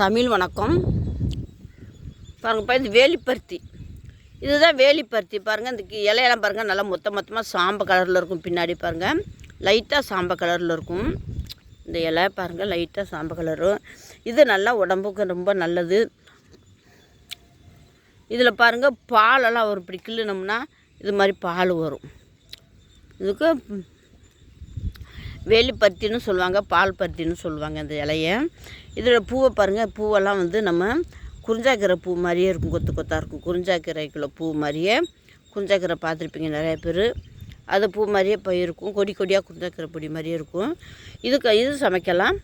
தமிழ் வணக்கம். பாருங்கப்பா இது வேலிப்பருத்தி. இதுதான் வேலிப்பருத்தி. பாருங்கள் இந்த இலையெல்லாம் பாருங்கள் நல்லா மொத்த மொத்தமாக சாம்ப கலரில் இருக்கும். பின்னாடி பாருங்கள் லைட்டாக சாம்ப கலரில் இருக்கும். இந்த இலை பாருங்கள் லைட்டாக சாம்ப கலரு. இது நல்லா உடம்புக்கு ரொம்ப நல்லது. இதில் பாருங்கள் பாலெல்லாம் ஒரு இப்படி கிள்ளுனோம்னா இது மாதிரி பால் வரும். இதுக்கு வேலிப்பருத்தின்னு சொல்லுவாங்க பால் பருத்தின்னு சொல்லுவாங்க இந்த இலைய. இதில் பூவை பாருங்கள் பூவெல்லாம் வந்து நம்ம குறிஞ்சாக்கீரை பூ மாதிரியே இருக்கும் கொத்து கொத்தாக இருக்கும். குறிஞ்சாக்கீரைக்குள்ள பூ மாதிரியே குறிஞ்சாக்கீரை பார்த்துருப்பீங்க நிறைய பேர். அது பூ மாதிரியே இப்போ இருக்கும் கொடி கொடியாக குறிஞ்சாக்கீரை பொடி மாதிரியே இருக்கும். இதுக்கு இது சமைக்கலாம்.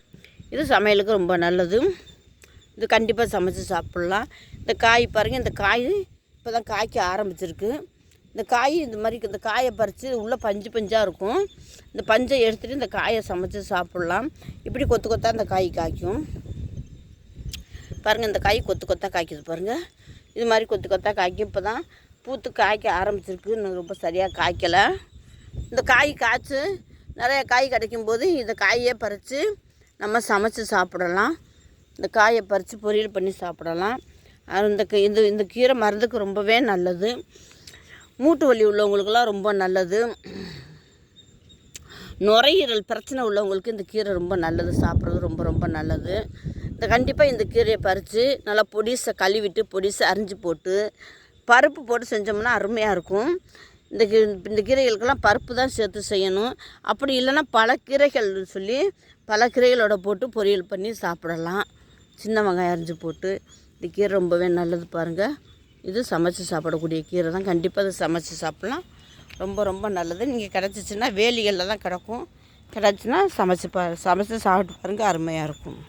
இது சமையலுக்கு ரொம்ப நல்லது. இது கண்டிப்பாக சமைச்சு சாப்பிட்லாம். இந்த காய் பாருங்கள் இந்த காய் இப்போ தான் காய்க்க ஆரம்பிச்சிருக்கு. இந்த காய் இந்த மாதிரி இந்த காயை பறித்து உள்ளே பஞ்சு பஞ்சாக இருக்கும். இந்த பஞ்சை எடுத்துகிட்டு இந்த காயை சமைச்சு சாப்பிட்லாம். இப்படி கொத்து கொத்தாக இந்த காய் காய்க்கும். பாருங்கள் இந்த காய் கொத்து கொத்தாக காய்க்குது பாருங்கள் இது மாதிரி கொத்து கொத்தாக காய்க்கும். இப்போ தான் பூத்து காய்க்க ஆரம்பிச்சிருக்கு. இன்னும் ரொம்ப சரியாக காய்க்கலை. இந்த காய் காய்ச்சி நிறைய காய் கிடைக்கும்போது இந்த காயை பறித்து நம்ம சமைச்சு சாப்பிடலாம். இந்த காயை பறித்து பொரியல் பண்ணி சாப்பிடலாம். அது இந்த கீ- இந்த இந்த கீரை மருந்துக்கு ரொம்பவே நல்லது. மூட்டு வலி உள்ளவங்களுக்கெல்லாம் ரொம்ப நல்லது. நுரையீரல் பிரச்சனை உள்ளவங்களுக்கு இந்த கீரை ரொம்ப நல்லது சாப்பிட்றது ரொம்ப ரொம்ப நல்லது. இந்த கண்டிப்பாக இந்த கீரையை பறித்து நல்லா பொடிசை கழுவிட்டு பொடிசை அரிஞ்சு போட்டு பருப்பு போட்டு செஞ்சோம்னா அருமையாக இருக்கும். இந்த கீ இந்த கீரைகளுக்கெல்லாம் பருப்பு தான் சேர்த்து செய்யணும். அப்படி இல்லைன்னா பல கீரைகள் சொல்லி பல கீரைகளோட போட்டு பொரியல் பண்ணி சாப்பிடலாம். சின்ன வெங்காயம் அரிஞ்சு போட்டு இந்த கீரை ரொம்பவே நல்லது பாருங்கள் இது சமைச்சு சாப்பிடக்கூடிய கீரை தான். கண்டிப்பாக இது சமைச்சு சாப்பிட்லாம். ரொம்ப ரொம்ப நல்லது. நீங்கள் கிடச்சிச்சின்னா வேலிகளில் தான் கிடக்கும். கிடச்சின்னா சமைச்சு பா சமைச்சு சாப்பிட்டு பாருங்கள் அருமையாக இருக்கும்.